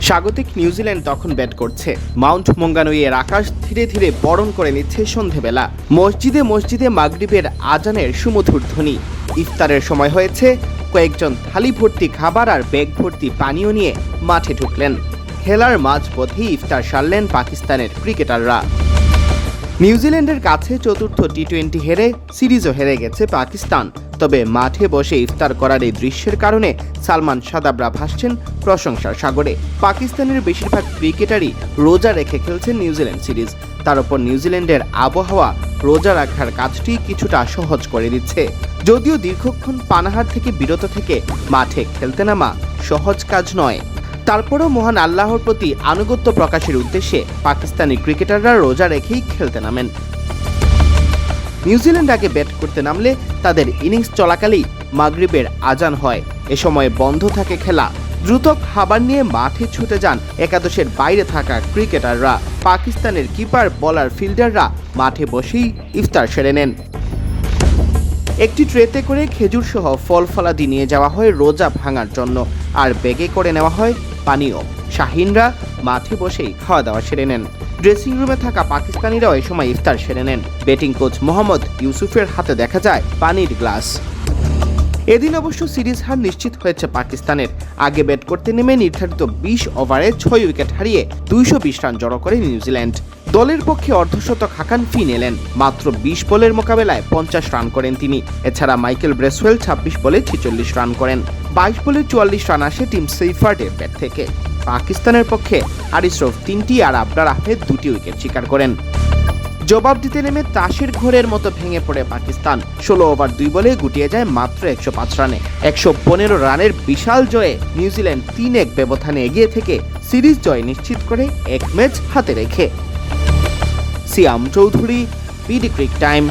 স্বাগতিক নিউজিল্যান্ড তখন ব্যাট করছে। মাউন্ট মঙ্গানুইয়ের আকাশ ধীরে ধীরে বরণ করে নিচ্ছে সন্ধেবেলা। মসজিদে মসজিদে মাগরিবের আজানের সুমধুর ধ্বনি। ইফতারের সময় হয়েছে, কয়েকজন থালি ভর্তি খাবার আর ব্যাগ ভর্তি পানীয় নিয়ে মাঠে ঢুকলেন। খেলার মাঝপথেই ইফতার সারলেন পাকিস্তানের ক্রিকেটাররা। নিউজিল্যান্ডের কাছে চতুর্থ টি টোয়েন্টি হেরে সিরিজও হেরে গেছে পাকিস্তান। তবে মাঠে বসে ইফতার করার এই দৃশ্যের কারণে সালমান সাদাবরা ভাসছেন প্রশংসার সাগরে। পাকিস্তানের বেশিরভাগ ক্রিকেটারই রোজা রেখে খেলছেন নিউজিল্যান্ড সিরিজ। তার উপর নিউজিল্যান্ডের আবহাওয়া রোজা রাখার কাজটি কিছুটা সহজ করে দিচ্ছে। যদিও দীর্ঘক্ষণ পানাহার থেকে বিরত থেকে মাঠে খেলতে নামা সহজ কাজ নয়। তারপরও মহান আল্লাহর প্রতি আনুগত্য প্রকাশের উদ্দেশ্যে পাকিস্তানি ক্রিকেটাররা রোজা রেখেই খেলতে নামেন। নিউজিল্যান্ড আগে ব্যাট করতে নামলে তাদের ইনিংস চলাকালেই মাগরিবের আজান হয়। এ সময় বন্ধ থাকে খেলা। দ্রুত খাবার নিয়ে মাঠে ছুটে যান একাদশের বাইরে থাকা ক্রিকেটাররা। পাকিস্তানের কিপার, বলার ফিল্ডাররা মাঠে বসেই ইফতার সেরে নেন। একটি ট্রেতে করে খেজুর সহ ফল ফলাদি নিয়ে যাওয়া হয় রোজা ভাঙার জন্য। আর বেগে করে নেওয়া হয় পানীয়। শাহিনরা মাঠে বসেই খাওয়া দাওয়া সেরে নেন। ড্রেসিং রুমে থাকা পাকিস্তানিরাও এ সময় ইফতার সেরে নেন। ব্যাটিং কোচ মোহাম্মদ ইউসুফের হাতে দেখা যায় পানির গ্লাস। এদিন অবশ্য সিরিজ হার নিশ্চিত হয়েছে পাকিস্তানের। আগে ব্যাট করতে নেমে নির্ধারিত বিশ ওভারে ছয় উইকেট হারিয়ে দুইশো বিশ রান জড়ো করে নিউজিল্যান্ড। দলের পক্ষে অর্ধশতক হাকান ফিন এলেন। মাত্র বিশ বলের মোকাবেলায় পঞ্চাশ রান করেন তিনি। এছাড়া মাইকেল ব্রেসওয়েল ছাব্বিশ বলে ছেচল্লিশ রান করেন। বাইশ বলে চুয়াল্লিশ রান আসে টিম সেইফার্ডের ব্যাট থেকে। পাকিস্তানের পক্ষে আরিসরফ তিনটি আর আবরার আহমেদ দুটি উইকেট শিকার করেন। জবাব দিতে নেমে তাসের ঘোরের মতো ভেঙে পড়ে পাকিস্তান। ষোলো ওভার দুই বলে গুটিয়ে যায় মাত্র একশো পাঁচ রানে। একশো পনেরো রানের বিশাল জয়ে নিউজিল্যান্ড তিন এক ব্যবধানে এগিয়ে থেকে সিরিজ জয় নিশ্চিত করে এক ম্যাচ হাতে রেখে। Siam Chowdhury, BD cric time.